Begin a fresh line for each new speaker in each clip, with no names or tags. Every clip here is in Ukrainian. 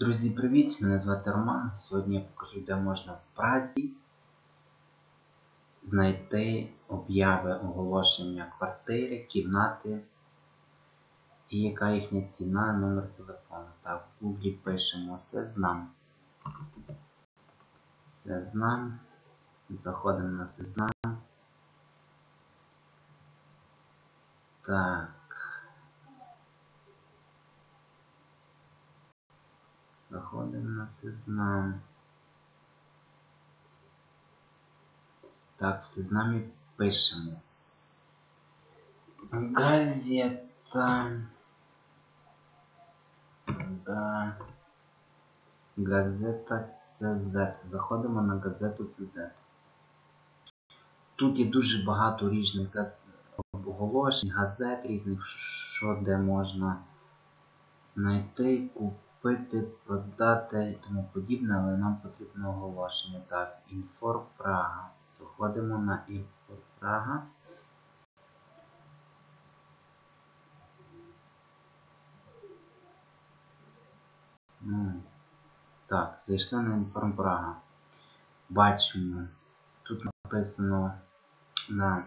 Друзі, привіт! Мене звати Роман. Сьогодні я покажу, де можна в Празі знайти обяви оголошення квартири, кімнати і яка їхня ціна, номер телефону. Так, в Google пишемо Сезнам. Сезнам. Заходимо на Сезнам. Так. Заходимо на Сезнам. Так, в Сезнамі пишемо. Газета. Га... Газета ЦЗ. Заходимо на газету ЦЗ. Тут є дуже багато різних газ... оголошень, газет різних, що де можна знайти, купити, продати і тому подібне, але нам потрібно оголошення. Так, Інфор Прага. Заходимо на Інфор Прага. Так, зайшли на Інформ Прага. Бачимо, тут написано на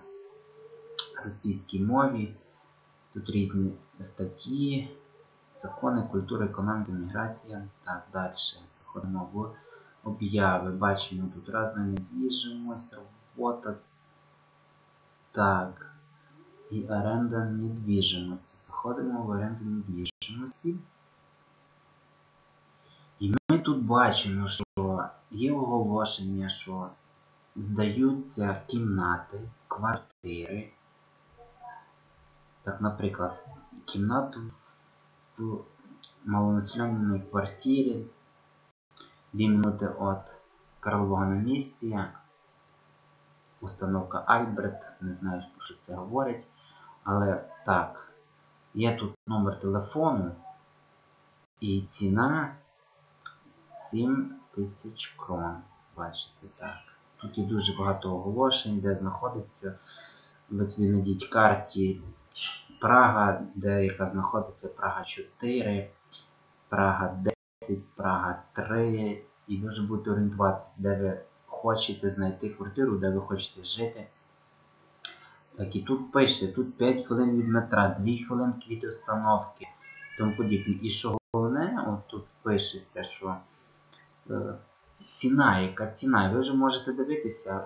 російській мові. Тут різні статті, закони, культура, економіка, міграція. Так, далі. Заходимо в обяви. Бачимо тут разна недвіжимость, робота. Так. І оренда недвіжимості. Заходимо в оренду недвіжимості. І ми тут бачимо, що є оголошення, що здаються кімнати, квартири. Так, наприклад, кімнату в малонаселеній квартирі 2 минути від Карлового місця. Установка Альбрет, не знаю, про що це говорить. Але так, є тут номер телефону і ціна 7 тисяч крон. Бачите, так. Тут є дуже багато оголошень, де знаходиться. Ви собі знайдіть карті Прага, де яка знаходиться Прага 4, Прага 10, Прага 3. І вже будете орієнтуватися, де ви хочете знайти квартиру, де ви хочете жити. Так, і тут пише, тут 5 хвилин від метра, 2 хвилинки від установки, тому подібне. І що головне, от тут пишеться, що е, ціна, яка ціна. Ви вже можете дивитися,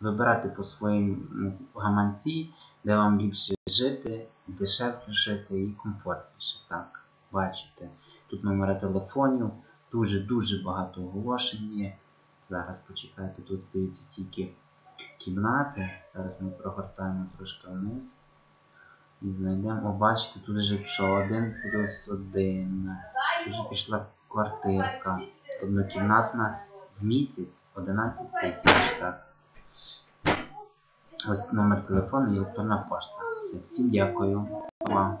вибирати по своїм гаманці, де вам більше жити, дешевше жити і комфортніше. Так, бачите. Тут номери телефонів, дуже-дуже багато оголошень є. Зараз почекайте, тут здаються тільки кімнати. Зараз ми прогортаємо трошки вниз. І знайдемо, о, бачите, тут вже пішов один плюс один. Вже пішла квартирка. Однокімнатна в місяць 11 тисяч. Так. Ось номер телефону і електронна пошта. Всім дякую вам.